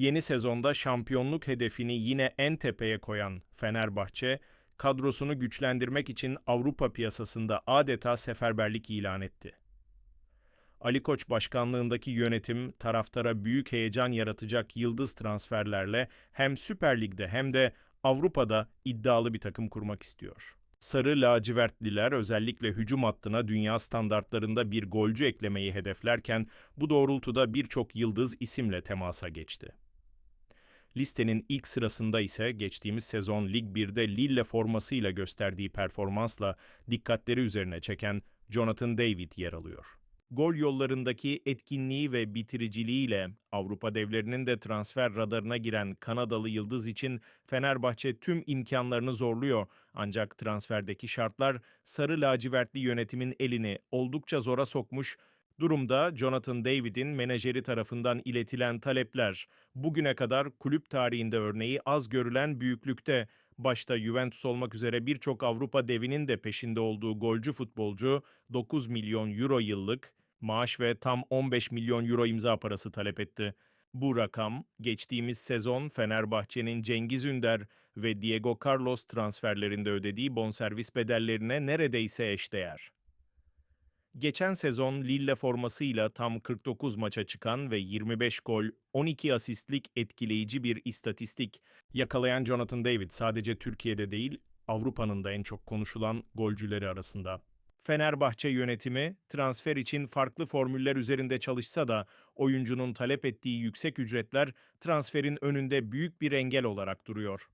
Yeni sezonda şampiyonluk hedefini yine en tepeye koyan Fenerbahçe, kadrosunu güçlendirmek için Avrupa piyasasında adeta seferberlik ilan etti. Ali Koç başkanlığındaki yönetim taraftara büyük heyecan yaratacak yıldız transferlerle hem Süper Lig'de hem de Avrupa'da iddialı bir takım kurmak istiyor. Sarı lacivertliler özellikle hücum hattına dünya standartlarında bir golcü eklemeyi hedeflerken bu doğrultuda birçok yıldız isimle temasa geçti. Listenin ilk sırasında ise geçtiğimiz sezon Lig 1'de Lille formasıyla gösterdiği performansla dikkatleri üzerine çeken Jonathan David yer alıyor. Gol yollarındaki etkinliği ve bitiriciliğiyle Avrupa devlerinin de transfer radarına giren Kanadalı yıldız için Fenerbahçe tüm imkanlarını zorluyor. Ancak transferdeki şartlar sarı lacivertli yönetimin elini oldukça zora sokmuş. Durumda Jonathan David'in menajeri tarafından iletilen talepler bugüne kadar kulüp tarihinde örneği az görülen büyüklükte. Başta Juventus olmak üzere birçok Avrupa devinin de peşinde olduğu golcü futbolcu 9 milyon euro yıllık maaş ve tam 15 milyon euro imza parası talep etti. Bu rakam geçtiğimiz sezon Fenerbahçe'nin Cengiz Ünder ve Diego Carlos transferlerinde ödediği bonservis bedellerine neredeyse eşdeğer. Geçen sezon Lille formasıyla tam 49 maça çıkan ve 25 gol, 12 asistlik etkileyici bir istatistik yakalayan Jonathan David sadece Türkiye'de değil, Avrupa'nın da en çok konuşulan golcüleri arasında. Fenerbahçe yönetimi transfer için farklı formüller üzerinde çalışsa da oyuncunun talep ettiği yüksek ücretler transferin önünde büyük bir engel olarak duruyor.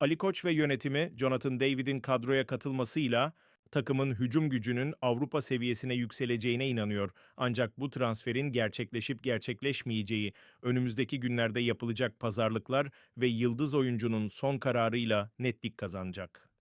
Ali Koç ve yönetimi Jonathan David'in kadroya katılmasıyla takımın hücum gücünün Avrupa seviyesine yükseleceğine inanıyor. Ancak bu transferin gerçekleşip gerçekleşmeyeceği, önümüzdeki günlerde yapılacak pazarlıklar ve yıldız oyuncunun son kararıyla netlik kazanacak.